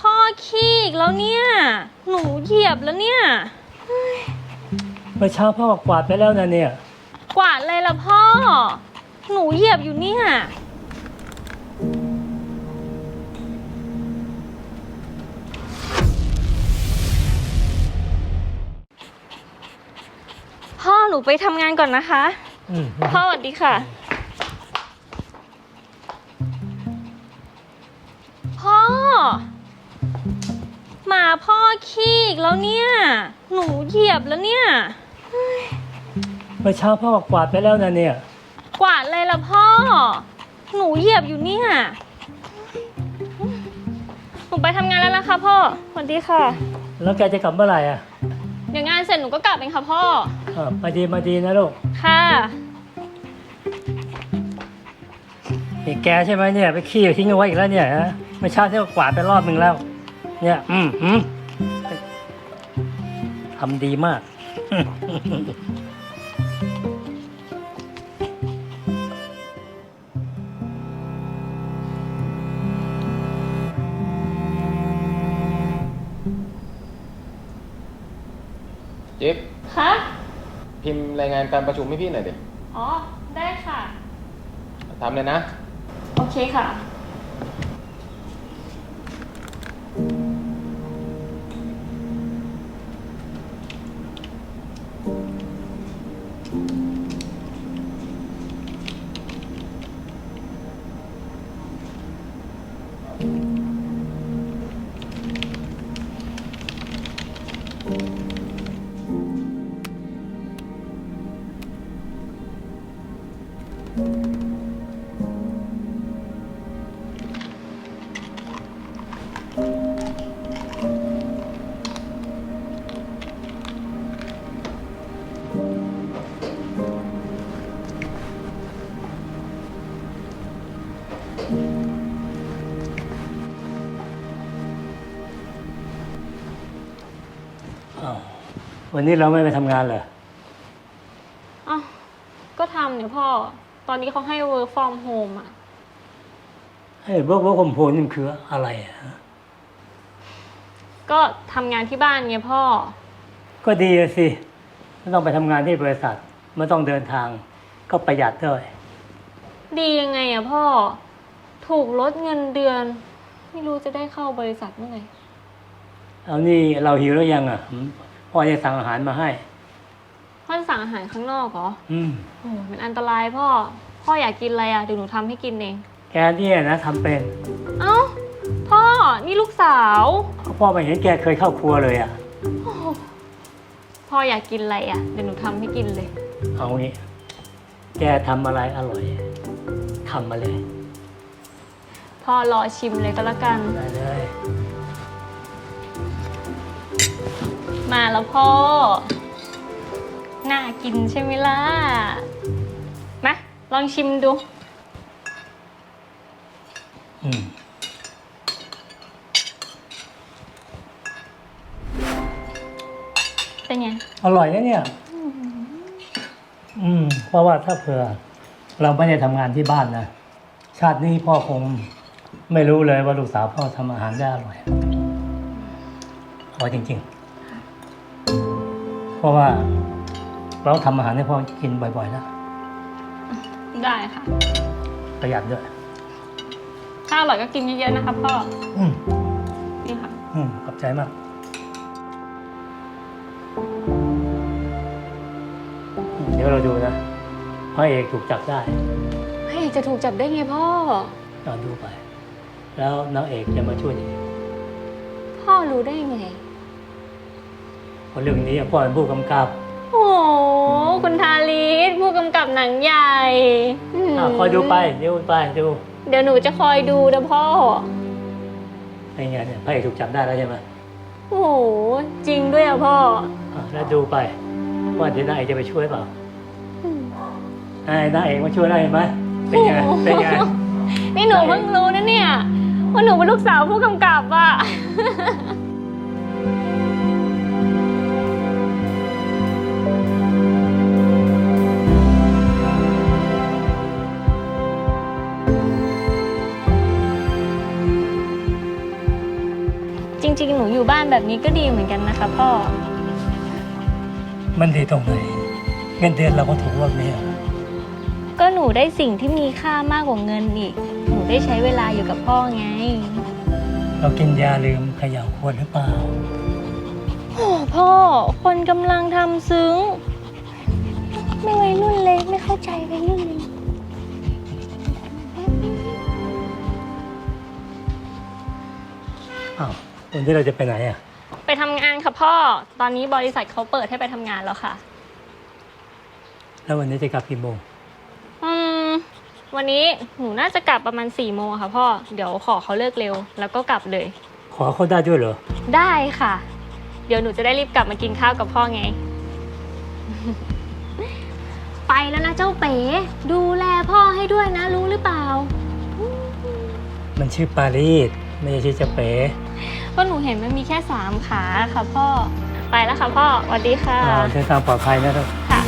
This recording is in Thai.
พ่อขี้อีกแล้วเนี่ย หนูเหยียบแล้วเนี่ย เมื่อเช้าพ่อกวาดไปแล้วนะเนี่ย กวาดเลยละพ่อ หนูเหยียบอยู่เนี่ย พ่อหนูไปทำงานก่อนนะคะ อืมพ่อสวัสดีค่ะ พ่อ หมาพ่อขี้อีกแล้วเนี่ย หนูเหยียบแล้วเนี่ย เมื่อเช้าพ่อกวาดไปแล้วนะเนี่ย กวาดเลยละพ่อ หนูเหยียบอยู่เนี่ย หนูไปทำงานแล้วนะคะพ่อ สวัสดีค่ะ แล้วแกจะกลับเมื่อไหร่อะเดี๋ยวงานเสร็จหนูก็กลับเองค่ะพ่อ อ่ามาดีมาดีนะลูกค่ะ นี่แกใช่ไหมเนี่ยไปขี้ทิ้งเอาไว้อีกแล้วเนี่ยฮะเมื่อเช้าที่ก็กวาดไปรอบหนึ่งแล้ว เนี่ย อืมอืมทำดีมาก จิ๊บคะ พิมพ์รายงานการประชุมให้พี่หน่อยดิอ๋อ ได้ค่ะ ทำเลยนะ โอเคค่ะ อ้าววันนี้เราไม่ไปทำงานเหรออ้าก็ทำเนี่ยพ่อ ตอนนี้เขาให้ work from home อะให้เวิร์กเวิร์กคอมโพนี่มันคืออะไรอะก็ทำงานที่บ้านไงพ่อ ก็ดีอะสิไม่ต้องไปทำงานที่บริษัท ไม่ต้องเดินทาง ก็ประหยัดด้วย ดียังไงอะพ่อ ถูกลดเงินเดือน ไม่รู้จะได้เข้าบริษัทเมื่อไหร่ เอานี่เราหิวแล้วยังอะหืมพ่อจะสั่งอาหารมาให้ พ่อจะสั่งอาหารข้างนอกเหรออืมโอ้มันอันตรายพ่อ พ่ออยากกินอะไรอะเดี๋ยวหนูทำให้กินเอง แกเนี่ยนะทำเป็นเอ้า พ่อ นี่ลูกสาว พ่อไม่เห็นแกเคยเข้าครัวเลยอะ พ่ออยากกินอะไรอะเดี๋ยวหนูทำให้กินเลย เอางี้ แกทำอะไรอร่อยทำมาเลยพ่อรอชิมเลยก็แล้วกัน ได้เลยมาแล้วพ่อ น่ากินใช่ไหมล่ะ มา ลองชิมดู อืมเป็นไง อร่อยนะเนี่ย อืม เพราะว่าถ้าเผื่อ เราไม่ได้ทำงานที่บ้านนะ ชาตินี้พ่อคงไม่รู้เลยว่าลูกสาวพ่อทำอาหารได้อร่อยอร่อยจริง ๆ เพราะว่า เราทำอาหารให้พ่อกินบ่อยๆนะได้ค่ะ ประหยัดด้วยถ้าอร่อยก็กินเยอะๆนะคะพ่อ อืมนี่ค่ะ อืมขอบใจมากเดี๋ยวเราดูนะพระเอกถูกจับได้เฮ้ยจะถูกจับได้ไงพ่อ เราดูไป แล้วนางเอกจะมาช่วยยังไงพ่อรู้ได้ไงเพราะเรื่องนี้พ่อเป็นผู้กำกับ โอ้โห คุณทาริสผู้กำกับหนังใหญ่มอะคอยดูไปดูไปดูเดี๋ยวหนูจะคอยดูนะพ่อไอ้ไงเนี่ยพระเอกถูกจับได้แล้วใช่ไหมโอ้โหจริงด้วยอะพ่ออะแล้วดูไปว่าเดี๋ยวนางเอกจะไปช่วยเปล่าอืมไอ้นางเอกมาช่วยได้ไหมเป็นไงเป็นไงนี่หนูเพิ่งรู้นะเนี่ยว่าหนูเป็นลูกสาวผู้กำกับอะ ริง ๆ หนูอยู่บ้านแบบนี้ก็ดีเหมือนกันนะคะพ่อ มันดีตรงไหนเงินเดือนเราก็ถูกลดเนี่ยก็หนูได้สิ่งที่มีค่ามากกว่าเงินอีก หนูได้ใช้เวลาอยู่กับพ่อไง เรากินยาลืมเขย่าขวดหรือเปล่า โอ้พ่อ คนกำลังทำซึ้ง ไม่วัยรุ่นเลยไม่เข้าใจวัยรุ่นเลย อ้าว วันนี้เราจะไปไหนอะ ไปทำงานค่ะพ่อ ตอนนี้บริษัทเขาเปิดให้ไปทำงานแล้วค่ะ แล้ววันนี้จะกลับกี่โมงอืม วันนี้หนูน่าจะกลับประมาณ4ี่โมงค่ะพ่อ เดี๋ยวขอเขาเลิกเร็ว แล้วก็กลับเลย ขอเขาได้ด้วยเหรอ ได้ค่ะ เดี๋ยวหนูจะได้รีบกลับมากินข้าวกับพ่อไง ไปแล้วนะเจ้าเป๋ดูแลพ่อให้ด้วยนะรู้หรือเปล่า มันชื่อปารีสไม่ใช่ชื่อเจะเป๋ ก็หนูเห็นมันมีแค่สามขาค่ะพ่อ ไปแล้วค่ะพ่อสวัสดีค่ะ อ่าเดินทางปลอดภัยนะครับ ค่ะ